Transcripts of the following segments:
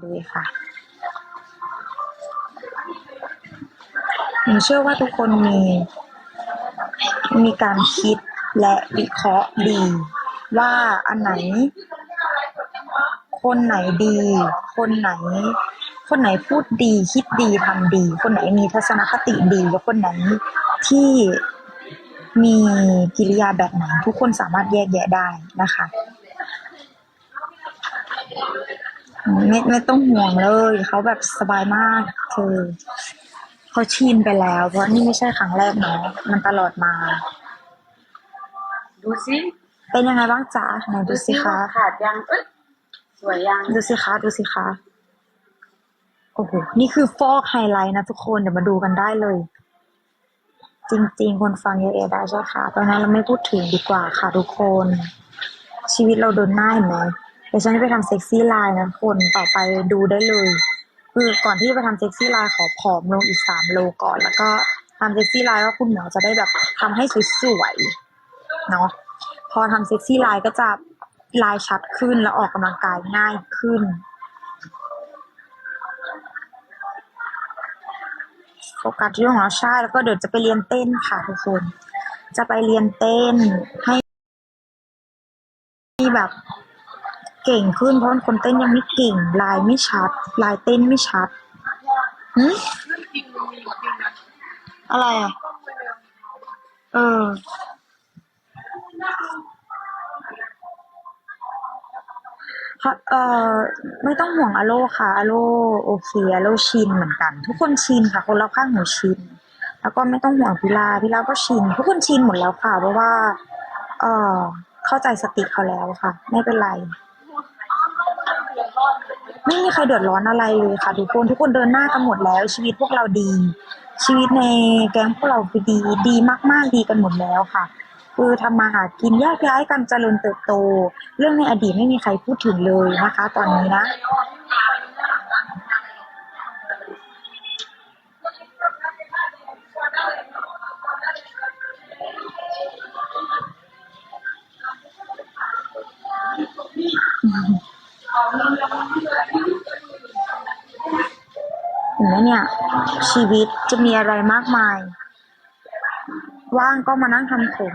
เลยค่ะหนูเชื่อว่าทุกคนมี มีการคิดและวิเคราะห์ดี ว่าอันไหน คนไหนดี คนไหน คนไหนพูดดี คิดดีทำดี คนไหนมีทัศนคติดีและคนไหนที่มีกิริยาแบบไหนทุกคนสามารถแยกแยะได้นะคะ ไม่ไม่ต้องห่วงเลย เขาแบบสบายมากคือเขาชินไปแล้ว เพราะนี่ไม่ใช่ครั้งแรกเนาะมันตลอดมา ดูสิเป็นยังไงบ้างจ๊ะไหนดูสิคะว่าขาดยังเอ้ยสวยยังดูสิคะดูสิคะโอ้โหนี่คือฟอกไฮไลท์นะทุกคนเดี๋ยวมาดูกันได้เลย จริง ๆ คนฟังเยอะๆได้ใช่ค่ะตอนนั้นเราไม่พูดถึงดีกว่าค่ะทุกคน ชีวิตเราเดินหน้าเห็นไหมเดี๋ยวฉันจะไปทำเซ็กซี่ไลน์นะคนต่อไปดูได้เลยคือก่อนที่ไปทำเซ็กซี่ไลน์ขอผอมลงอีกสามโลก่อน แล้วก็ทำเซ็กซี่ไลน์ว่าคุณหมอจะได้แบบทำให้สวยๆเนาะพอทำเซ็กซี่ไลน์ก็จะลายชัดขึ้นแล้วออกกำลังกายง่ายขึ้น โฟกัสเรื่องของเราใช่แล้วก็เดี๋ยวจะไปเรียนเต้นค่ะทุกคน จะไปเรียนเต้นให้ให้แบบ เก่งขึ้น เพราะคนเต้นยังไม่เก่ง ลายไม่ชัด ลายเต้นไม่ชัดหึอะไรอะ เออค่ะเอ่อไม่ต้องห่วงอโลค่ะ อโลโอเคอโลชินเหมือนกัน ทุกคนชินค่ะ คนเรอบข้างหนูชิน แล้วก็ไม่ต้องห่วงพิลาพิลาก็ชิน ทุกคนชินหมดแล้วค่ะ เพราะว่า เอ่อเข้าใจสติเขาแล้วค่ะ ไม่เป็นไร ไม่มีใครเดือดร้อนอะไรเลยค่ะทุกคนทุกคนเดินหน้ากันหมดแล้ว ชีวิตพวกเราดี ชีวิตในแก๊งพวกเราคือดีดีมาก ๆ ดีกันหมดแล้วค่ะ คือทำมาหากินแยกย้ายกันเจริญเติบโต เรื่องในอดีตไม่มีใครพูดถึงเลยนะคะ ตอนนี้นะ ไหมเนี่ย ชีวิตจะมีอะไรมากมาย ว่างก็มานั่งทำผม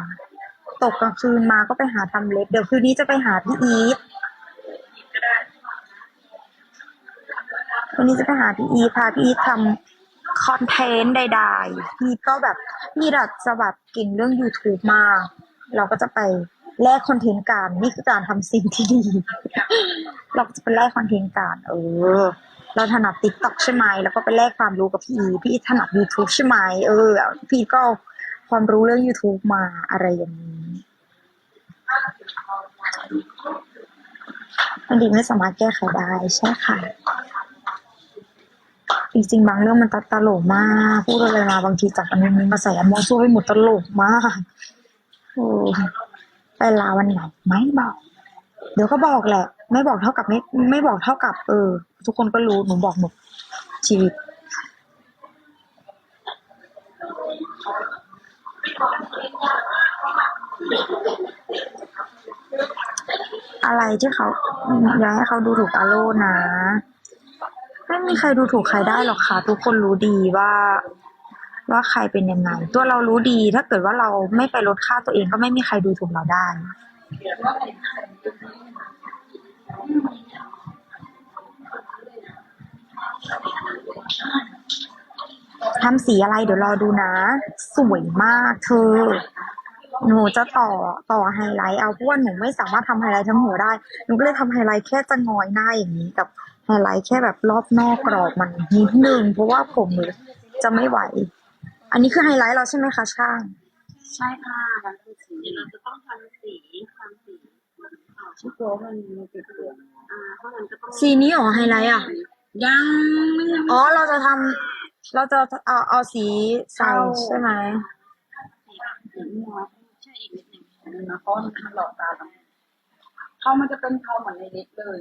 ตกกลางคืนมาก็ไปหาทำเล็บ เดี๋ยวคืนนี้จะไปหาพี่อีทวันนี้จะไปหาพี่อีทพาพี่อีททำคอนเทนต์ใดๆพี่ก็แบบพี่ดัดจะแบบก่งเรื่อง YouTube มาก เราก็จะไปแลกคอนเทนต์กันนี่คือการทำสิ่งที่ดี เราจะไปแลกคอนเทนต์กันเออ เราถนัดติ๊กต็อกใช่ไหมแล้วก็ไปแลกความรู้กับพี่อีพี่ถนัด YouTube ใช่ไหมเออ พี่ก็ความรู้เรื่อง YouTube มาอะไรอย่างนี้ มันดีไม่สามารถแก้ไขได้ใช่ค่ะ จริงๆ บางเรื่องมันตลกมาก พูดอะไรมาบางทีจับอันนี้มาใส่อันมอซั่วไปหมดตลกมากโอ้ไปลาวันไหนไม่บอก เดี๋ยวก็บอกแหละ ไม่บอกเท่ากับไม่ ไม่บอกเท่ากับ เออ ทุกคนก็รู้หนูบอกหมดชีวิตอะไรที่เขาอยากให้เขาดูถูกอาโลนะ ไม่มีใครดูถูกใครได้หรอกค่ะ ทุกคนรู้ดีว่า ว่าใครเป็นยังไง ตัวเรารู้ดี ถ้าเกิดว่าเราไม่ไปลดค่าตัวเองก็ไม่มีใครดูถูกเราได้ ทำสีอะไรเดี๋ยวรอดูนะ สวยมากเธอ หนูจะต่อต่อไฮไลท์เอาเพราะว่าหนูไม่สามารถทำไฮไลท์ทั้งหัวได้ หนูก็เลยทำไฮไลท์แค่จะงอยหน้าอย่างนี้กับไฮไลท์แค่แบบรอบนอกกรอบมันนิดนึงเพราะว่าผมหนูจะไม่ไหว อันนี้คือไฮไลท์เราใช่ไหมคะช่าง ใช่ค่ะมันคือสีเราจะต้องทำสีทำสีอ่าที่ตัวมันมันเกิดเกิดอ่าเพราะมันก็ต้องสีนี้หรอไฮไลท์อะยังไม่ยังอ๋อเราจะทำ เราจะเอาเอาสีใส่ใช่ไหมสีน้อยใช่อีกนิดหนึ่งนะเพราะมันหลอกตาเราเขามันจะเป็นเขาเหมือนในเล็กเลย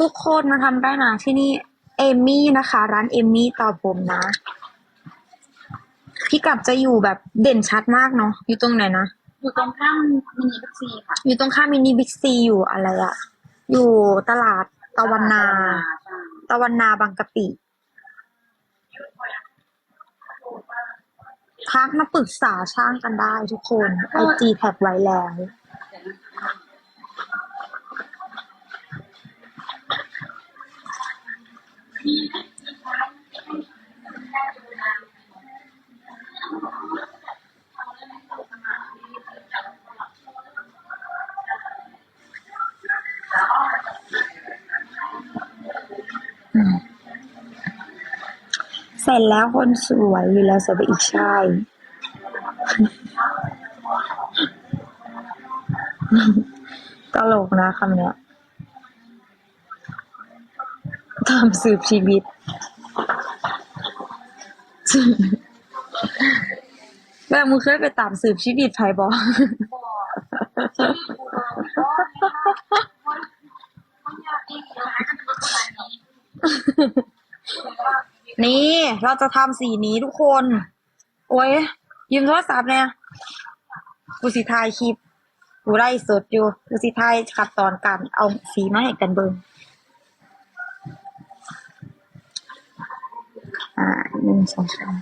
ทุกคนมาทำได้นะที่นี่เอมมี่นะคะ ร้านเอมมี่ต่อผมนะพี่กลับจะอยู่แบบเด่นชัดมากเนาะอยู่ตรงไหนนะอยู่ตรงข้ามมินิบิ๊กซีค่ะ อยู่ตรงข้ามมินิบิ๊กซีอยู่อะไรอะอยู่ตลาดตะวันนาใช่ตะวันนาบางกะปิ ทักมาปรึกษาช่างกันได้ทุกคนไอจีแท็กไว้แล้ว ร็จแล้วคนสวยอยู่แล้วสวยไปอีกใช่ตลกนะคำเนี้ยตามสืบชีวิตแม่มึงเคยไปตามสืบชีวิตไผบอ นี่เราจะทำสีนี้ทุกคน โอ้ยยืมโทรศัพท์เนี่ยกูสิทายคลิปกูไล่สดอยู่กูสิทายขัดตอนการเอาสีมาให้กันเบิงอ่าหนึ่งสองสาม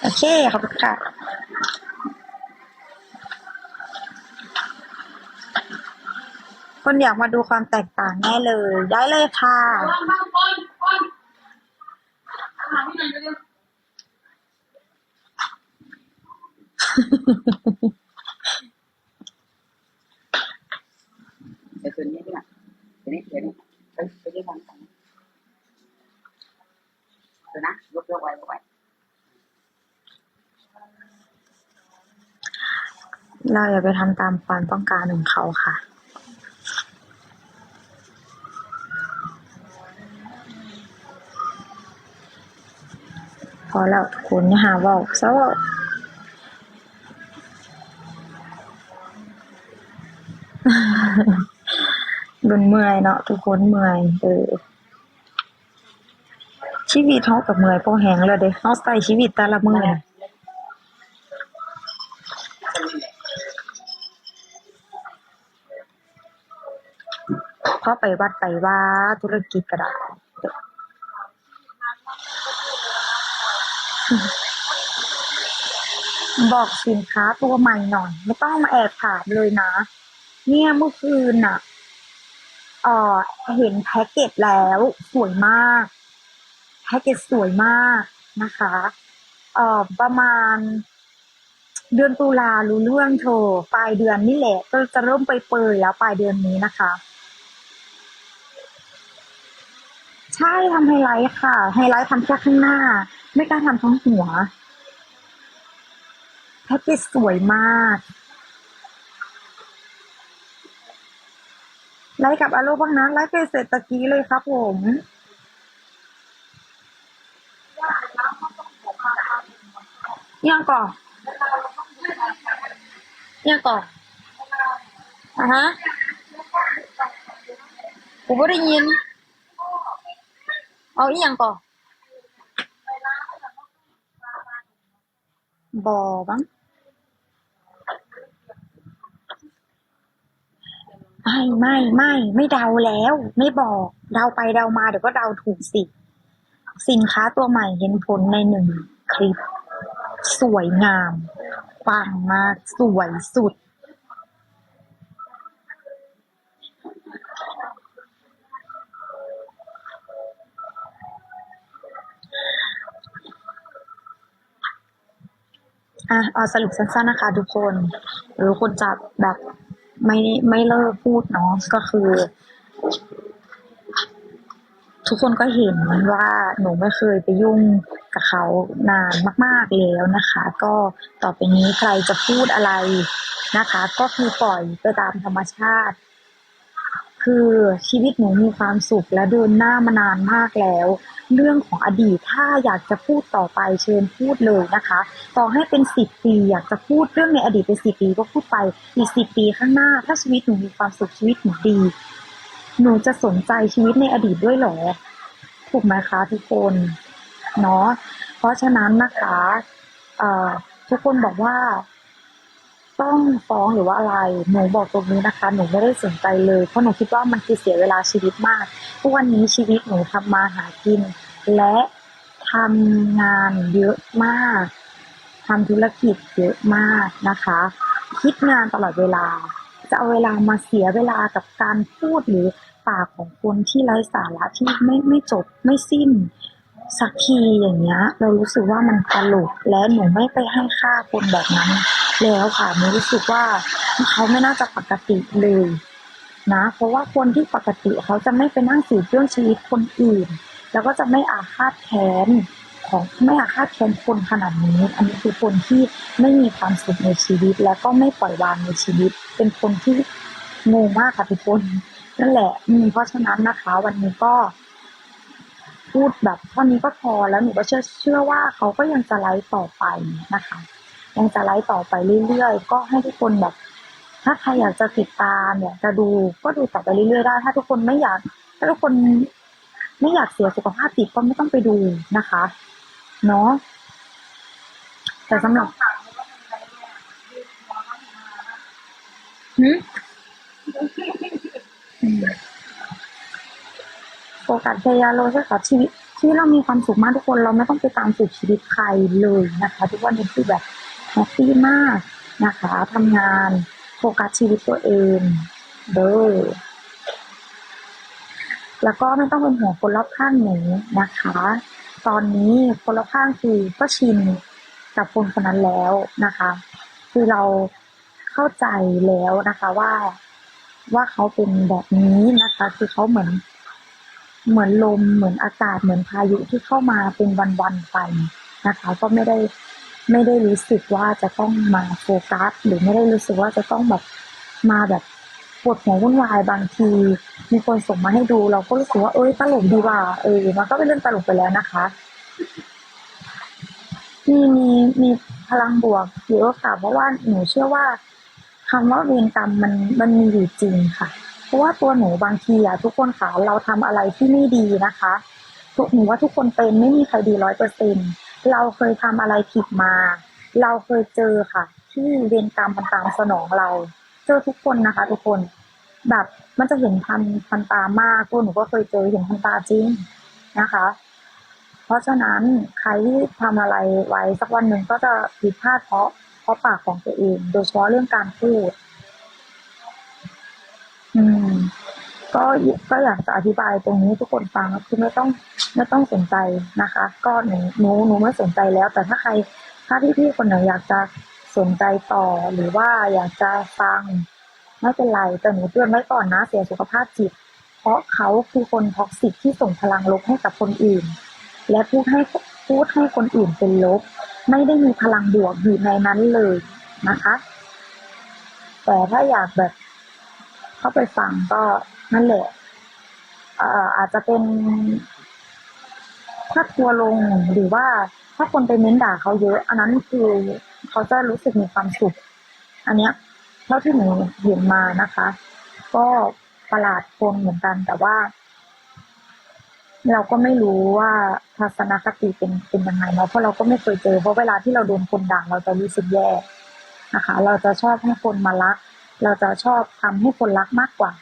โอเคขอบคุณค่ะ คนอยากมาดูความแตกต่างแน่เลย ได้เลยค่ะบ้างบ้างคนคนหาที่ไหนไปเร็วเดี๋ยวคืนนี้พี่น่ะเดี๋ยวนี้เดี๋ยวนี้ไปไปเรียกมันกันเดี๋ยวนะยกยกไว้ยกไว้เราอย่าไปทำตามความต้องการของเขาค่ะ อแล้วทุกคนอย่าหาว่าซะว่าดุนเมื่อยเนาะทุกคนเมื่อยเออชีวิตเขากับเมื่อยพอแหงแล้วเด้เขาใส่ชีวิตแต่ละมือน่ะพอไปวัดไปว่าธุรกิจก็ได้ บอกสินค้าตัวใหม่หน่อย ไม่ต้องมาแอบถามเลยนะ เนี่ยเมื่อคืนน่ะเออเห็นแพ็กเกจแล้วสวยมาก แพ็กเกจสวยมากนะคะเออประมาณ เดือนตุลารู้เรื่องเธอปลายเดือนนี่แหละ ก็จะเริ่มไปเปยๆแล้วปลายเดือนนี้นะคะ ใช่ทำไฮไลท์ค่ะ ไฮไลท์ทำแค่ข้างหน้า ไม่กล้าทำทั้งหัว แพ็กเกจสวยมากไลฟ์กับอาโลบ้างนะไลฟ์ไปเสร็จตะกี้เลยครับผมยังก่อนยังก่อนอะฮะกูไม่ได้ยิน เอาอีหยังก่อน บอบ้างไม่ไม่ไม่ไม่เดาแล้ว ไม่บอก เดาไปเดามาเดี๋ยวก็เดาถูกสิ สินค้าตัวใหม่เห็นผลในหนึ่งคลิป สวยงาม ปังมาก สวยสุด อะเอาสรุปสั้นๆนะคะทุกคน หรือคนจะแบบไม่ไม่เลิกพูดเนาะก็คือ ทุกคนก็เห็นว่าหนูไม่เคยไปยุ่งกับเขานานมาก ๆแล้วนะคะ ก็ต่อไปนี้ใครจะพูดอะไรนะคะ ก็คือปล่อยไปตามธรรมชาติ คือชีวิตหนูมีความสุขและเดินหน้ามานานมากแล้ว เรื่องของอดีตถ้าอยากจะพูดต่อไปเชิญพูดเลยนะคะต่อให้เป็นสิบปีอยากจะพูดเรื่องในอดีตเป็นสิบปีก็พูดไปอีกสิบปีข้างหน้า ถ้าชีวิตหนูมีความสุขชีวิตหนูดี หนูจะสนใจชีวิตในอดีตด้วยหรอถูกไหมคะทุกคนเนาะเพราะฉะนั้นนะคะทุกคนบอกว่า ต้องฟ้องหรือว่าอะไร หนูบอกตรงนี้นะคะ หนูไม่ได้สนใจเลย เพราะหนูคิดว่ามันคือเสียเวลาชีวิตมาก ทุกวันนี้ชีวิตหนูทำมาหากิน และทำงานเยอะมากทำธุรกิจเยอะมากนะคะ คิดงานตลอดเวลา จะเอาเวลามาเสียเวลากับการพูดหรือปากของคนที่ไร้สาระที่ไม่ไม่จบไม่สิ้นสักทีอย่างเงี้ย เรารู้สึกว่ามันตลกและหนูไม่ไปให้ค่าคนแบบนั้น แล้วค่ะหนูรู้สึกว่าเขาไม่น่าจะปกติเลยนะ เพราะว่าคนที่ปกติเขาจะไม่ไปนั่งสืบเรื่องชีวิตคนอื่น แล้วก็จะไม่อาฆาตแค้นของไม่อาฆาตแค้นคนขนาดนี้ อันนี้คือคนที่ไม่มีความสุขในชีวิต แล้วก็ไม่ปล่อยวางในชีวิต เป็นคนที่งงมากค่ะทุกคนนั่นแหละอืเพราะฉะนั้นนะคะ วันนี้ก็ พูดแบบเท่านี้ก็พอแล้วหนูก็เชื่อเชื่อว่าเขาก็ยังจะไลฟ์ต่อไปนะคะ ยังจะไลฟ์ต่อไปเรื่อยๆ ก็ให้ทุกคนแบบ ถ้าใครอยากจะติดตามอยากจะดูก็ดูต่อไปเรื่อยๆได้ ถ้าทุกคนไม่อยาก ถ้าทุกคนไม่อยากเสียสุขภาพจิตก็ไม่ต้องไปดูนะคะ เนาะแต่สำหรับหืมโฟกัสเทียโรใช่ค่ะชีวิตที่เรามีความสุขมากทุกคนเราไม่ต้องไปตามสืบชีวิตใครเลยนะคะ ทุกวันนี้คือแบบ แฮปปี้มากนะคะทำงานโฟกัสชีวิตตัวเองเด้อแล้วก็ไม่ต้องเป็นห่วงคนรอบข้างหนูนะคะ ตอนนี้คนรอบข้างคือก็ชินกับคนคนนั้นแล้วนะคะ คือเราเข้าใจแล้วนะคะว่าว่าเขาเป็นแบบนี้นะคะ คือเขาเหมือน เหมือนลมเหมือนอากาศเหมือนพายุที่เข้ามาเป็นวันๆไปนะคะ ก็ไม่ได้ ไม่ได้รู้สึกว่าจะต้องมาโฟกัส หรือไม่ได้รู้สึกว่าจะต้องแบบมาแบบปวดหัววุ่นวายบางที มีคนส่งมาให้ดู เราก็รู้สึกว่าเอ้ยตลกดีว่ะเออมันก็เป็นเรื่องตลกไปแล้วนะคะมีมีมีพลังบวกเยอะค่ะเพราะว่าหนูเชื่อว่าคำว่าเวรกรรมมันมันมีอยู่จริงค่ะ เพราะว่าตัวหนูบางทีอะทุกคนค่ะเราทำอะไรที่ไม่ดีนะคะทุกหนูว่าทุกคนเป็นไม่มีใครดีร้อยเปอร์เซ็นต์ เราเคยทำอะไรผิดมา เราเคยเจอค่ะ ที่เวรกรรมมันตามสนองเรา เจอทุกคนนะคะ ทุกคน แบบมันจะเห็นพันพันตามากตัวหนูก็เคยเจอเห็นพันตาจริงนะคะ เพราะฉะนั้นใครที่ทำอะไรไว้สักวันหนึ่งก็จะผิดพลาดเพราะเพราะปากของตัวเอง โดยเฉพาะเรื่องการพูด อืม ก็ก็อยากจะอธิบายตรงนี้ทุกคนฟังคือไม่ต้องไม่ต้องสนใจนะคะ ก็หนูหนูหนูไม่สนใจแล้ว แต่ถ้าใครถ้าพี่ๆคนไหนอยากจะสนใจต่อหรือว่าอยากจะฟังไม่เป็นไรแต่หนูเตือนไว้ก่อนนะ เสียสุขภาพจิต เพราะเขาคือคนท็อกซิกที่ส่งพลังลบให้กับคนอื่น และพูดให้พูดให้คนอื่นเป็นลบ ไม่ได้มีพลังบวกอยู่ในนั้นเลยนะคะ แต่ถ้าอยากแบบเข้าไปฟังก็ นั่นแหละอ่ออาจจะเป็นถ้าทัวลงหรือว่าถ้าคนไปเม้นด่าเขาเยอะ อันนั้นคือเขาจะรู้สึกมีความสุข อันเนี้ยเท่าที่หนูเห็นมานะคะ ก็ประหลาดคนเหมือนกันแต่ว่า เราก็ไม่รู้ว่าทัศนคติเป็นเป็นยังไงเนาะเพราะเราก็ไม่เคยเจอเพราะเวลาที่เราโดนคนด่าเราจะรู้สึกแย่นะคะ เราจะชอบให้คนมารัก เราจะชอบทำให้คนรักมากกว่า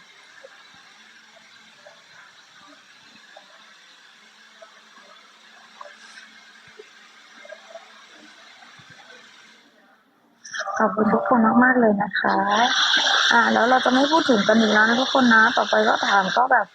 อบคุณทุกคนมากๆเลยนะคะ อ่า แล้วเราจะไม่พูดถึงกันอีกแล้วนะทุกคนนะ ต่อไปก็ถามก็แบบ